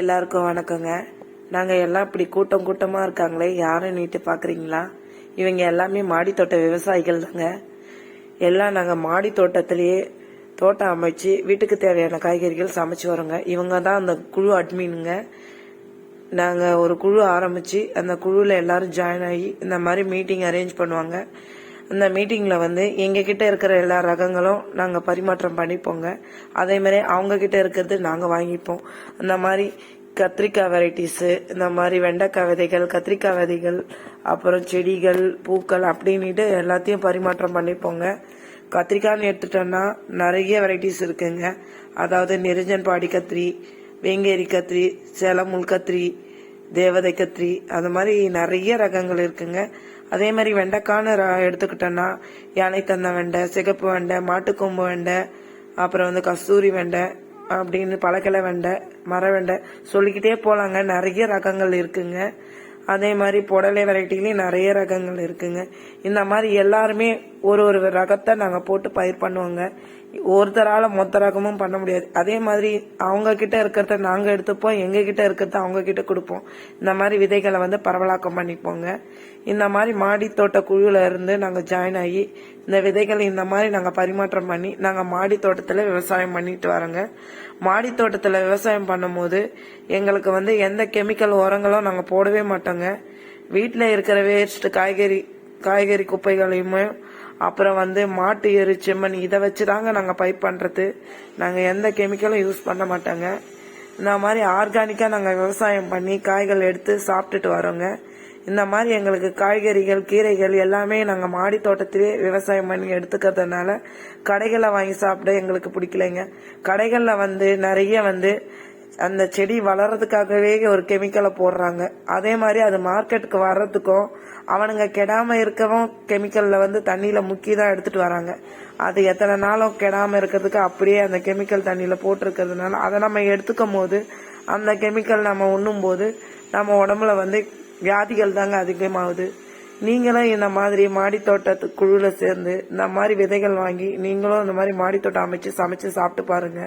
எல்லாருக்கும் வணக்கங்க. நாங்கள் எல்லாம் இப்படி கூட்டம் கூட்டமாக இருக்காங்களே யாரும் நீட்டு பார்க்குறீங்களா இவங்க எல்லாமே மாடி தோட்ட விவசாயிகள் தாங்க. எல்லாம் நாங்கள் மாடி தோட்டத்திலேயே தோட்டம் அமைச்சு வீட்டுக்கு தேவையான காய்கறிகள் சமைச்சு வரோங்க. இவங்க தான் அந்த குழு அட்மினுங்க நாங்கள் ஒரு குழு ஆரம்பித்து அந்த குழுவில் எல்லாரும் ஜாயின் ஆகி இந்த மாதிரி மீட்டிங் அரேஞ்ச் பண்ணுவாங்க. அந்த மீட்டிங்கில் வந்து எங்ககிட்ட இருக்கிற எல்லா ரகங்களும் நாங்கள் பரிமாற்றம் பண்ணிப்போங்க. அதேமாரி அவங்கக்கிட்ட அவங்க இருக்கிறது நாங்கள் வாங்கிப்போம். அந்த மாதிரி கத்திரிக்காய் வெரைட்டிஸு இந்த மாதிரி வெண்டைக்காய் விதைகள் கத்திரிக்காய் விதைகள் அப்புறம் செடிகள் பூக்கள் அப்படின்ட்டு எல்லாத்தையும் பரிமாற்றம் பண்ணிப்போங்க. கத்திரிக்காய்னு எடுத்துட்டோம்னா நிறைய வெரைட்டிஸ் இருக்குங்க. அதாவது நெருஞ்சன் பாடி கத்திரி வேங்கேரி கத்திரி சேலம் முள் கத்திரி தேவதை கத்திரி அது மாதிரி நிறைய ரகங்கள் இருக்குங்க. அதே மாதிரி வெண்டைக்கான்னு ர- எடுத்துக்கிட்டோன்னா யானை தந்த வெண்டை சிகப்பு வெண்டை மாட்டுக்கொம்பு வெண்டை அப்புறம் வந்து கஸ்தூரி வெண்டை அப்படின்னு பழக்கிழ வெண்டை மர வெண்டை சொல்லிக்கிட்டே போலாங்க. நிறைய ரகங்கள் இருக்குங்க. அதே மாதிரி புடலை வெரைட்டிலையும் நிறைய ரகங்கள் இருக்குங்க. இந்த மாதிரி எல்லாருமே ஒரு ஒரு ரகத்தை நாங்கள் போட்டு பயிர் பண்ணுவோங்க. ஒருத்தரால மொத்த ரகமும் பண்ண முடியாது. அதே மாதிரி அவங்க கிட்ட இருக்கிறத நாங்கள் எடுத்துப்போம் எங்க கிட்ட இருக்கிறத அவங்க கிட்ட கொடுப்போம். இந்த மாதிரி விதைகளை வந்து பரவலாக்கம் பண்ணிப்போங்க. இந்த மாதிரி மாடி தோட்ட குழுல இருந்து நாங்கள் ஜாயின் ஆகி இந்த விதைகளை இந்த மாதிரி நாங்கள் பரிமாற்றம் பண்ணி நாங்கள் மாடி தோட்டத்தில் விவசாயம் பண்ணிட்டு வரோங்க. மாடி தோட்டத்தில் விவசாயம் பண்ணும்போது எங்களுக்கு வந்து எந்த கெமிக்கல் உரங்களும் நாங்கள் போடவே மாட்டோங்க. வீட்டில் இருக்கிற வேஸ்ட் காய்கறி காய்கறி குப்பைகளையுமே அப்புறம் வந்து மாட்டு எரு செம்மண் இதை வச்சு தாங்க நாங்கள் பைப் பண்ணுறது நாங்கள் எந்த கெமிக்கலும் யூஸ் பண்ண மாட்டோங்க. இந்த மாதிரி ஆர்கானிக்காக நாங்கள் விவசாயம் பண்ணி காய்கள் எடுத்து சாப்பிட்டுட்டு வரோங்க. இந்த மாதிரி எங்களுக்கு காய்கறிகள் கீரைகள் எல்லாமே நாங்கள் மாடி தோட்டத்திலே விவசாயம் பண்ணி எடுத்துக்கிறதுனால கடைகளில் வாங்கி சாப்பிட எங்களுக்கு பிடிக்கலைங்க. கடைகளில் வந்து நிறைய வந்து அந்த செடி வளர்றதுக்காகவே ஒரு கெமிக்கலை போடுறாங்க. அதே மாதிரி அது மார்க்கெட்டுக்கு வர்றதுக்கும் அவனுங்க கெடாம இருக்கவும் கெமிக்கல்ல வந்து தண்ணியில முக்கி தான் எடுத்துட்டு வராங்க. அது எத்தனை நாளும் கெடாம இருக்கிறதுக்கு அப்படியே அந்த கெமிக்கல் தண்ணியில போட்டிருக்கிறதுனால அதை நம்ம எடுத்துக்கும் போது அந்த கெமிக்கல் நம்ம உண்ணும் போது நம்ம உடம்புல வந்து வியாதிகள் தாங்க அதிகமாகுது. நீங்களும் இந்த மாதிரி மாடி தோட்டத்து குழுல சேர்ந்து இந்த மாதிரி விதைகள் வாங்கி நீங்களும் இந்த மாதிரி மாடி தோட்டம் அமைச்சு சமைச்சு சாப்பிட்டு பாருங்க.